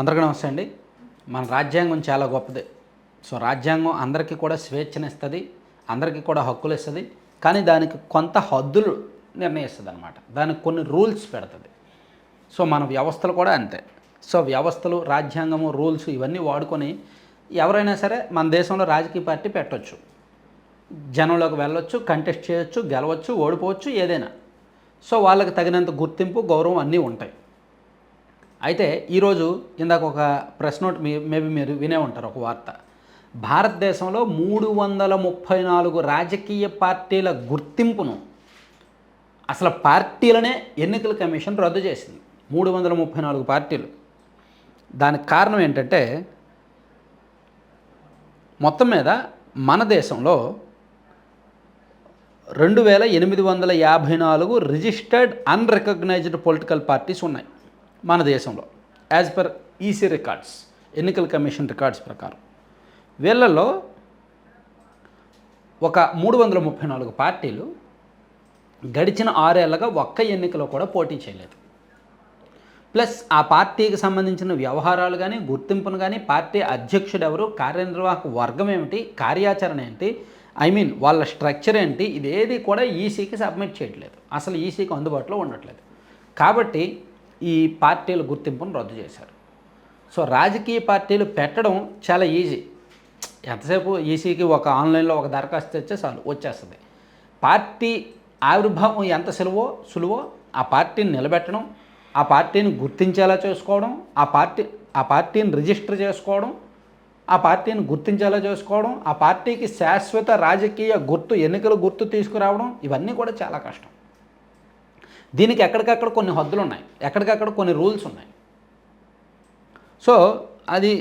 అందరికీ నమస్తే అండి. మన రాజ్యాంగం చాలా గొప్పది. సో రాజ్యాంగం అందరికీ కూడా స్వేచ్ఛనిస్తుంది అందరికీ కూడా హక్కులు ఇస్తుంది కానీ దానికి కొంత హద్దులు నిర్ణయిస్తుంది అనమాట దానికి కొన్ని రూల్స్ పెడుతుంది. సో మన వ్యవస్థలు కూడా అంతే. సో వ్యవస్థలు రాజ్యాంగము రూల్స్ ఇవన్నీ వాడుకొని ఎవరైనా సరే మన దేశంలో రాజకీయ పార్టీ పెట్టవచ్చు జనంలోకి వెళ్ళొచ్చు కంటెస్ట్ చేయొచ్చు గెలవచ్చు ఓడిపోవచ్చు ఏదైనా. సో వాళ్ళకి తగినంత గుర్తింపు గౌరవం అన్నీ ఉంటాయి. అయితే ఈరోజు ఇందాక ఒక ప్రెస్ నోట్ మీ మేబీ మీరు వినే ఉంటారు ఒక వార్త. భారతదేశంలో మూడు వందల ముప్పై నాలుగు రాజకీయ పార్టీల గుర్తింపును అసలు పార్టీలనే ఎన్నికల కమిషన్ రద్దు చేసింది మూడు వందల ముప్పై నాలుగు పార్టీలు. దానికి కారణం ఏంటంటే మొత్తం మీద మన దేశంలో రెండు వేల ఎనిమిది వందల యాభై నాలుగు రిజిస్టర్డ్ అన్రికగ్నైజ్డ్ పొలిటికల్ పార్టీస్ ఉన్నాయి. మన దేశంలో యాజ్ పర్ ఈసీ రికార్డ్స్ ఎన్నికల కమిషన్ రికార్డ్స్ ప్రకారం. వీళ్ళల్లో ఒక మూడు వందల ముప్పై నాలుగు పార్టీలు గడిచిన ఆరేళ్ళుగా ఒక్క ఎన్నికలో కూడా పోటీ చేయలేదు. ప్లస్ ఆ పార్టీకి సంబంధించిన వ్యవహారాలు కానీ గుర్తింపును కానీ పార్టీ అధ్యక్షుడు ఎవరు కార్యనిర్వాహక వర్గం ఏమిటి కార్యాచరణ ఏంటి ఐ మీన్ వాళ్ళ స్ట్రక్చర్ ఏంటి ఇదేది కూడా ఈసీకి సబ్మిట్ చేయట్లేదు. అసలు ఈసీకి అందుబాటులో ఉండట్లేదు. కాబట్టి ఈ పార్టీల గుర్తింపును రద్దు చేశారు. సో రాజకీయ పార్టీలు పెట్టడం చాలా ఈజీ. ఎంతసేపు ఈసీకి ఒక ఆన్లైన్లో ఒక దరఖాస్తు తెచ్చే చాలు వచ్చేస్తుంది. పార్టీ ఆవిర్భావం ఎంత సులువో సులువో ఆ పార్టీని నిలబెట్టడం ఆ పార్టీని గుర్తించేలా చేసుకోవడం ఆ పార్టీ ఆ పార్టీని రిజిస్టర్ చేసుకోవడం ఆ పార్టీని గుర్తించేలా చేసుకోవడం ఆ పార్టీకి శాశ్వత రాజకీయ గుర్తు ఎన్నికల గుర్తు తీసుకురావడం ఇవన్నీ కూడా చాలా కష్టం. దీనికి ఎక్కడికక్కడ కొన్ని హద్దులు ఉన్నాయి ఎక్కడికక్కడ కొన్ని రూల్స్ ఉన్నాయి. సో అది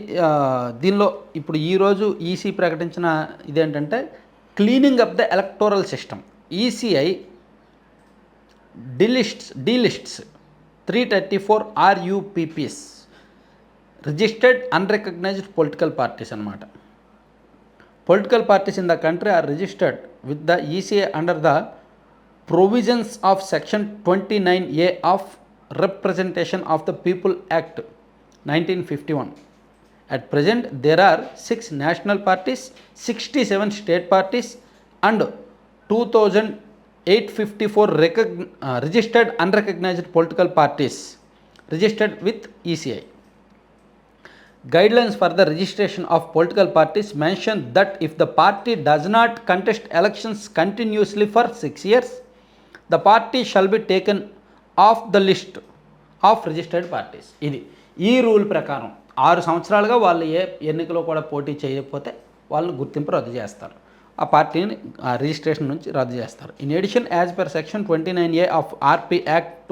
దీనిలో ఇప్పుడు ఈరోజు ఈసీ ప్రకటించిన ఇదేంటంటే cleaning up the electoral system ECI delists delists three thirty four RUPPs registered unrecognised political parties అనమాట political parties in the country are registered with the ECI under the provisions of section 29a of representation of the people act 1951 at present there are 6 national parties 67 state parties and 2854 recogn- uh, registered unrecognized political parties registered with ECI guidelines for the registration of political parties mention that if the party does not contest elections continuously for 6 years the party shall be taken off the list of registered parties ఇది ఈ rule ప్రకారం ఆరు సంవత్సరాలుగా వాళ్ళు ఏ ఎన్నికలో కూడా పోటీ చేయకపోతే వాళ్ళని గుర్తింపు రద్దు చేస్తారు. ఆ పార్టీని రిజిస్ట్రేషన్ నుంచి రద్దు చేస్తారు. In addition as per section twenty nine A of RP act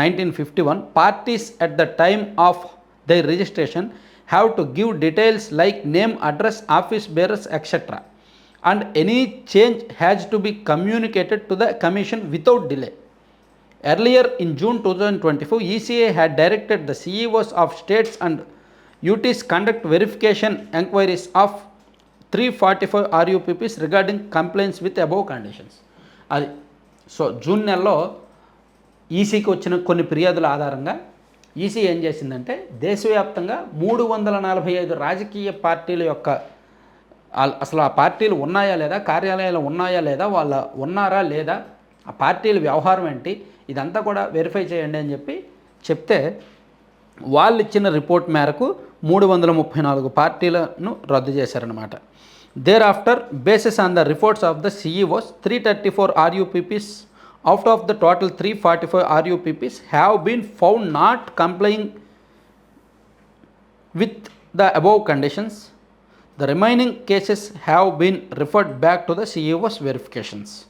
nineteen fifty one parties at the time of their registration have to give details like name address office bearers etcetera and any change has to be communicated to the commission without delay earlier in june 2024 eca had directed the ceos of states and uts conduct verification enquiries of 345 rupps regarding complaints with above conditions అది so June నెలలో ఈసీకి వచ్చిన కొన్ని ఫిర్యాదుల ఆధారంగా EC ఏం చేసిందంటే దేశవ్యాప్తంగా మూడు వందల నలభై ఐదు రాజకీయ పార్టీల యొక్క ఆల్- అసలు ఆ పార్టీలు ఉన్నాయా లేదా కార్యాలయాలు ఉన్నాయా లేదా వాళ్ళ ఉన్నారా లేదా ఆ పార్టీల వ్యవహారం ఏంటి ఇదంతా కూడా వెరిఫై చేయండి అని చెప్పి చెప్తే వాళ్ళు ఇచ్చిన రిపోర్ట్ మేరకు మూడు వందల ముప్పై నాలుగు పార్టీలను రద్దు చేశారనమాట thereafter basis on the reports of the CEOs three thirty four RUPPs out of the total three forty five RUPPs have been found not complying with the above conditions the remaining cases have been referred back to the CEOs verifications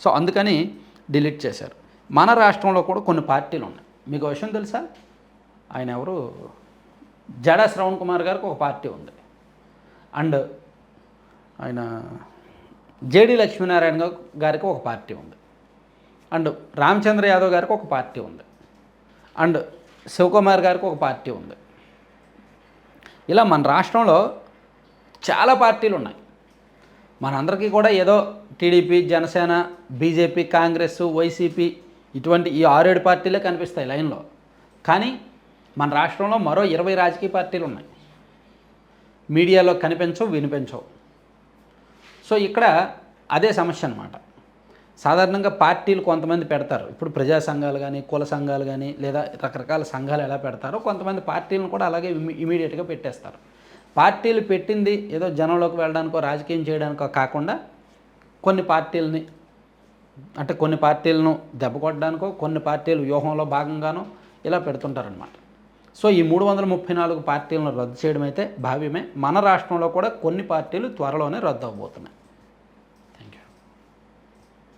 so అందుకని delete చేశారు. మన రాష్ట్రంలో కూడా కొన్ని పార్టీలు ఉన్నాయి. మీకు విషయం తెలుసా? ఆయన ఎవరు? జడా శ్రవణ్ కుమార్ గారికి ఒక పార్టీ ఉంది. అండ్ ఆయన జేడి లక్ష్మీనారాయణ గారికి ఒక పార్టీ ఉంది. అండ్ రామచంద్ర యాదవ్ గారికి ఒక పార్టీ ఉంది. అండ్ శివకుమార్ గారికి ఒక పార్టీ ఉంది. ఇలా మన రాష్ట్రంలో చాలా పార్టీలు ఉన్నాయి మనందరికీ కూడా ఏదో TDP Janasena BJP Congress YCP ఇటువంటి ఈ ఆరేడు పార్టీలే కనిపిస్తాయి లైన్లో. కానీ మన రాష్ట్రంలో మరో ఇరవై రాజకీయ పార్టీలు ఉన్నాయి మీడియాలో కనిపించవు వినిపించవు. సో ఇక్కడ అదే సమస్య అనమాట సాధారణంగా పార్టీలు కొంతమంది పెడతారు. ఇప్పుడు ప్రజా సంఘాలు కానీ కుల సంఘాలు కానీ లేదా రకరకాల సంఘాలు ఎలా పెడతారో కొంతమంది పార్టీలను కూడా అలాగే ఇమీడియట్గా పెట్టేస్తారు. పార్టీలు పెట్టింది ఏదో జనంలోకి వెళ్ళడానికో రాజకీయం చేయడానికో కాకుండా కొన్ని పార్టీలని అంటే కొన్ని పార్టీలను దెబ్బ కొట్టడానికో కొన్ని పార్టీలు వ్యూహంలో భాగంగానో ఇలా పెడుతుంటారనమాట సో ఈ మూడు వందల ముప్పై నాలుగు పార్టీలను రద్దు చేయడం అయితే భావ్యమే. మన రాష్ట్రంలో కూడా కొన్ని పార్టీలు త్వరలోనే రద్దు అవబోతున్నాయి